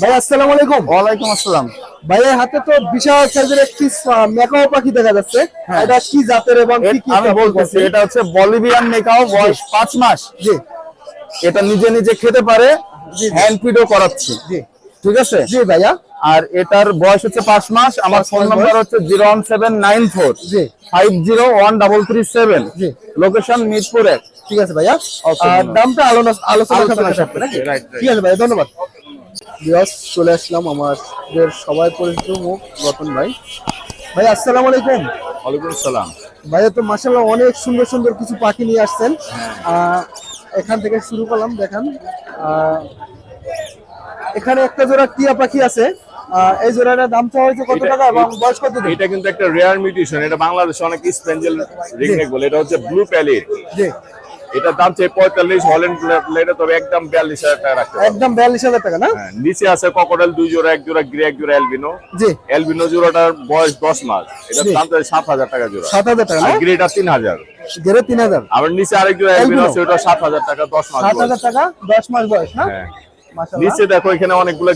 ভাই আসসালামু আলাইকুম। ওয়ালাইকুম আসসালাম। ভাইয়ের হাতে তো বিশাল সাইজের একটি মেকাও পাখি দেখা যাচ্ছে। হ্যাঁ। এটা কি জাতের এবং কি কি আমি বলতেছি এটা হচ্ছে বলিভিয়ান মেকাও বয়স পাঁচ মাস। জি। এটা নিজে নিজে খেতে পারে হ্যান্ড ফিডও করাচ্ছি। জি। ঠিক আছে? জি ভাইয়া। আর এটার বয়স হচ্ছে পাঁচ মাস আমার ফোন নাম্বার হচ্ছে zero one seven nine four. জি। Five zero one double three seven. জি। লোকেশন মিরপুর। এক ঠিক আছে ভাইয়া। আর দামটা আলোচনা. ঠিক আছে ভাইয়া ধন্যবাদ। বিয়াস চলে আসলাম আমাদের সবাই পরিচিত মুখ রতন ভাই। ভাই আসসালামু আলাইকুম। ওয়ালাইকুম আসসালাম ভাইয়া তো মাসাল্লাহ অনেক সুন্দর সুন্দর কিছু পাখি নিয়ে আসছেন। আহ, এখান থেকে শুরু করলাম দেখেন। এখানে একটা জোড়া টিয়া পাখি আছে। এই জোড়াটার দাম চাওয়া হয়েছে কত টাকা এবং বয়স কত এটা কিন্তু একটা রেয়ার মিউটেশন এটা বাংলাদেশে অনেক স্পেঞ্জেল রিংনেক বলে এটা হচ্ছে ব্লু প্যালেট জি। এটার দাম চাই পঁয়তাল্লিশ হল্যান্ড প্লেটে তবে একদম বিয়াল্লিশ হাজার টাকা রাখতে একদম বিয়াল্লিশ হাজার টাকা না? হ্যাঁ, নিচে আছে ককোডাল দুই জোড়া এক জোড়া গ্রে এক জোড়া অ্যালবিনো জি। অ্যালবিনো জোড়াটার বয়স দশ মাস। এটার দাম চাই সাত হাজার টাকা জোড়া। সাত হাজার টাকা গ্রেটা তিন হাজার। গেরে তিন হাজার। আবার নিচে আরেক জোড়া Albino? আছে ওটা সাত হাজার টাকা দশ মাস সাত হাজার টাকা দশ মাস বয়স না? হ্যাঁ। নিচে দেখো এখানে অনেকগুলো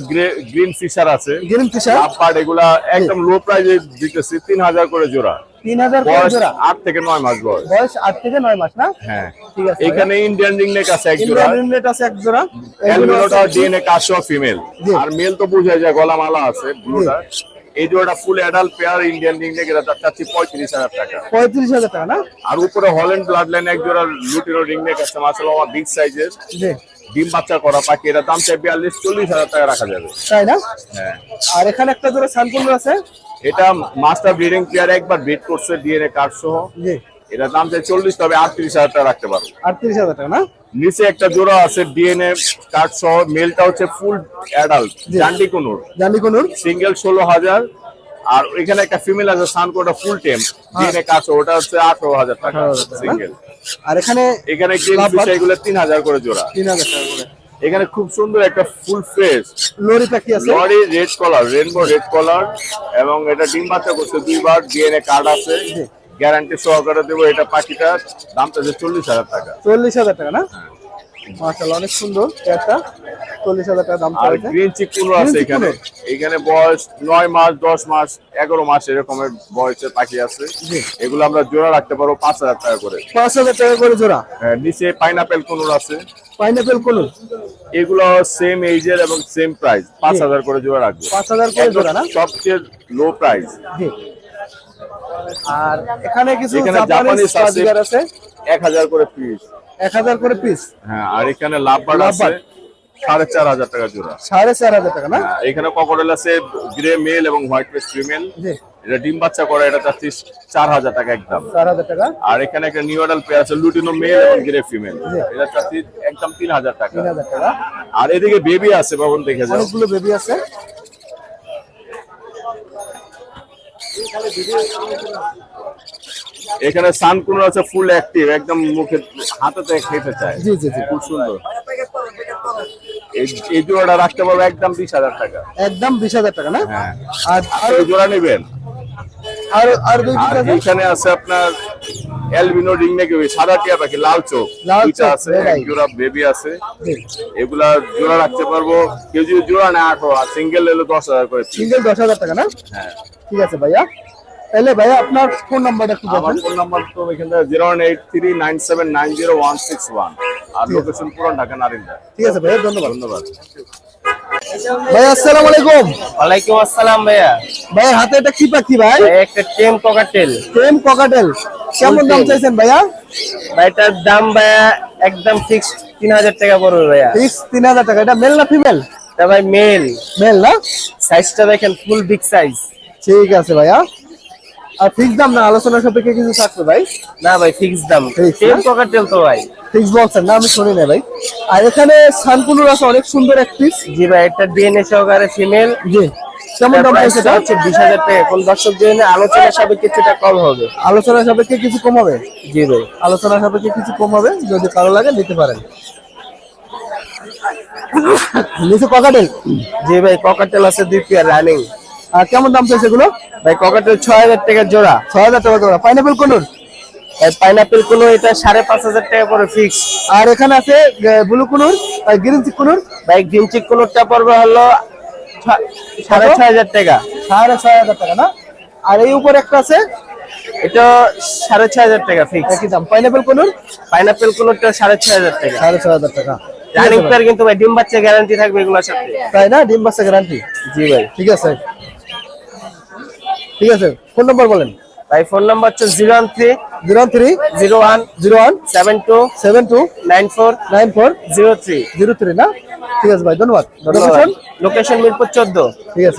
গ্রিন ফিশার আছে। গ্রিন ফিশার লাভবার্ড এগুলা একদম লো প্রাইজে দিতেছি তিন হাজার করে জোড়া। তিন হাজার করে বয়স জোড়া। আট থেকে নয় মাস বয়স। বয়স আট থেকে নয় মাস না? হ্যাঁ। ঠিক আছে। এখানে ইন্ডিয়ান রিংনেক আছে এক জোড়া। ইন্ডিয়ান আছে এক জোড়া। অ্যালবিনোটা ডিএনএ কাশো ফিমেল আর মেল তো বুঝা যায় গলা আছে ব্লুটা এই জোড়াটা full adult pair Indian ringneck এটা চাচ্ছি পঁয়ত্রিশ হাজার টাকা। পঁয়ত্রিশ হাজার টাকা না? আর উপরে হল্যান্ড ব্লাড লাইন এক জোড়া লুটিনো রিংনেক আছে মাসাল আমার বিগ সাইজের ডিম বাচ্চা করা পাখি এটা দাম চাই বিয়াল্লিশ চল্লিশ হাজার টাকা রাখা যাবে। তাই না? হ্যাঁ। আর এখানে একটা জোড়া সানকুল আছে। এটা মাস্টার ব্রিডিং পেয়ার একবার ব্রিড করছে ডিএনএ কার্ড সহ। এটা দাম চাই চল্লিশ তবে আটত্রিশ হাজার টাকা রাখতে পারব আটত্রিশ হাজার টাকা না? নিচে একটা জোড়া আছে ডিএনএ কার্ড সহ মেলটা হচ্ছে ফুল অ্যাডাল্ট। জান্ডি কোনুর। জানি কোনুর? সিঙ্গেল ষোলো হাজার। আর ওইখানে একটা ফিমেল আছে সানকোটা ফুল টেম ডিএনএ কাজ ওটা হচ্ছে আঠারো হাজার টাকা সিঙ্গেল আর এখানে এখানে গ্রিন? ফিশ এগুলো তিন হাজার করে জোড়া। তিন হাজার টাকা এখানে খুব সুন্দর একটা ফুল ফ্রেশ। লরি পাখি আছে? Lory red collar rainbow red collar এবং এটা ডিম বাচ্চা করছে দুইবার ডিএনএ কার্ড আছে। গ্যারান্টি সহকারে দেবো এটা পাখিটা দামটা যে চল্লিশ হাজার টাকা। চল্লিশ হাজার টাকা না? মাশাআল্লাহ অনেক সুন্দর একটা চল্লিশ হাজার টাকা দাম আর গ্রিন চিক কুলো আছে এখানে? এখানে বয়স নয় মাস দশ মাস এগারো মাস এরকমের বয়সের পাখি আছে। এগুলো আমরা জোড়া রাখতে পারব পাঁচ হাজার টাকা করে। পাঁচ হাজার টাকা করে জোড়া। হ্যাঁ, নিচে পাইনাপেল কুনুর আছে। পাইনাপেল কোন? এগুলো সেম এজের এবং সেম প্রাইস পাঁচ হাজার করে জোড়া রাখবে। পাঁচ হাজার করে জোড়া না? সবচেয়ে লো প্রাইস জি। আর এখানে কিছু জাপানিজ আছে। বাজিগার আছে? এক হাজার করে পিস এক হাজার করে পিস হ্যাঁ আর এখানে লাভবার্ড আছে? সাড়ে চার হাজার টাকা জোড়া। সাড়ে চার হাজার টাকা না? হ্যাঁ, এখানে ককটেল আছে গ্রে মেল এবং হোয়াইট ফেস ফিমেল এটা ডিম বাচ্চা করে এটা চাচ্ছি চার হাজার টাকা একদম। চার হাজার টাকা। আর এখানে একটা নিউ অ্যাডাল পেয়ার আছে লুটিনো মেল এবং গ্রে ফিমেল এটা চাচ্ছি একদম তিন হাজার টাকা। তিন হাজার টাকা। আর এদিকে বেবি আছে বাবন দেখে যাও। অনেকগুলো বেবি আছে। এখানে সানকুন আছে ফুল অ্যাক্টিভ একদম মুখে হাতেতে খেতে চায়। জি জি জি। খুব সুন্দর। এই- জোড়াটা রাখতে পারব একদম বিশ হাজার টাকা। একদম বিশ হাজার টাকা না? হ্যাঁ। আর আর জোড়া নেবেন? আর আর এখানে আছে? আপনার এলবিনো রিং নাকি সাদা টিয়া পাখি লাল চোখ। দুইটা আছে। জোড়া বেবি আছে। এগুলা জোড়া রাখতে পারব। কেউ যদি জোড়া নেয় আঠারো আর সিঙ্গেল এলো দশ হাজার করে সিঙ্গেল দশ হাজার টাকা না? হ্যাঁ। ঠিক আছে ভাইয়া। তাহলে ভাইয়া আপনার ফোন নাম্বারটা একটু আমার ফোন নাম্বার তো এখান zero eight three nine seven nine zero one six one আর লোকেশন পুরান ঢাকা নারিন্দা। ঠিক আছে ভাইয়া ধন্যবাদ। ধন্যবাদ। ভাইয়া আসসালামু আলাইকুম। ওয়ালাইকুম আসসালাম ভাইয়া। ভাইয়ের হাতে এটা কি পাখি ভাই? ভাই একটা টেম ককাটেল। টেম ককাটেল। কেমন দাম চাইছেন ভাইয়া? ভাইটার দাম ভাইয়া একদম ফিক্স তিন হাজার টাকা পড়বে ভাইয়া। ফিক্স তিন হাজার টাকা। এটা মেল না ফিমেল তা ভাই মেল মেল না? সাইজটা দেখেন ফুল বিগ সাইজ ঠিক আছে ভাইয়া। আর ফিক্স দাম না আলোচনা সাপেক্ষে কিছু থাকবে ভাই? না ভাই ফিক্স দাম। টেম? ককাটেল তো ভাই। ফিক্স বক্সের না আমি শুনি না ভাই। আর এখানে সানকুনুর আছে অনেক সুন্দর এক পিস জি ভাই একটা ডিএনএ সহকারে ফিমেল জি কেমন দাম চাইছে এটা? হচ্ছে বিশ হাজার টাকা। কোন দর্শক জন্য আলোচনা সাপেক্ষে কিছুটা কম হবে। আলোচনা সাপেক্ষে কিছু কম হবে? জি ভাই। আলোচনা সাপেক্ষে কিছু কম হবে? যদি ভালো লাগে নিতে পারেন। নিচে ককাটেল জি ভাই ককাটেল আছে দুই পেয়ার রানিং আর কেমন দাম চাইছে এগুলো? ভাই ককাটেল ছয় হাজার টাকা জোড়া। ছয় হাজার টাকা জোড়া। পাইনাপেল কোনুর? পাইনাপেল কোনো এটা সাড়ে পাঁচ হাজার টাকা করে ফিক্স আর এখানে আছে ব্লু আর গ্রিন চিক কুনুর। ভাই গ্রিন চিক কোনোটা পড়বে হলো সাড়ে ছয় হাজার টাকা। সাড়ে ছয় হাজার টাকা না? আর এই উপর একটা আছে? এটা সাড়ে ছয় হাজার টাকা ফিক্স একই দাম। পাইনাপেল কোনুর? পাইনাপেল কোনোটা সাড়ে ছয় হাজার টাকা। সাড়ে ছয় হাজার টাকা। রানিং পেয়ার কিন্তু ভাই ডিম বাচ্চা গ্যারান্টি থাকবে এগুলোর সাথে তাই না? ডিম বাচ্চা গ্যারান্টি জি ভাই। ঠিক আছে। ঠিক আছে। ফোন নম্বর বলেন। ভাই ফোন নাম্বার হচ্ছে zero one three zero three zero one zero one seven two seven two nine four nine four zero three zero three না ঠিক আছে ভাই ধন্যবাদ। ধন্যবাদ। লোকেশন মিরপুর চোদ্দ। ঠিক আছে।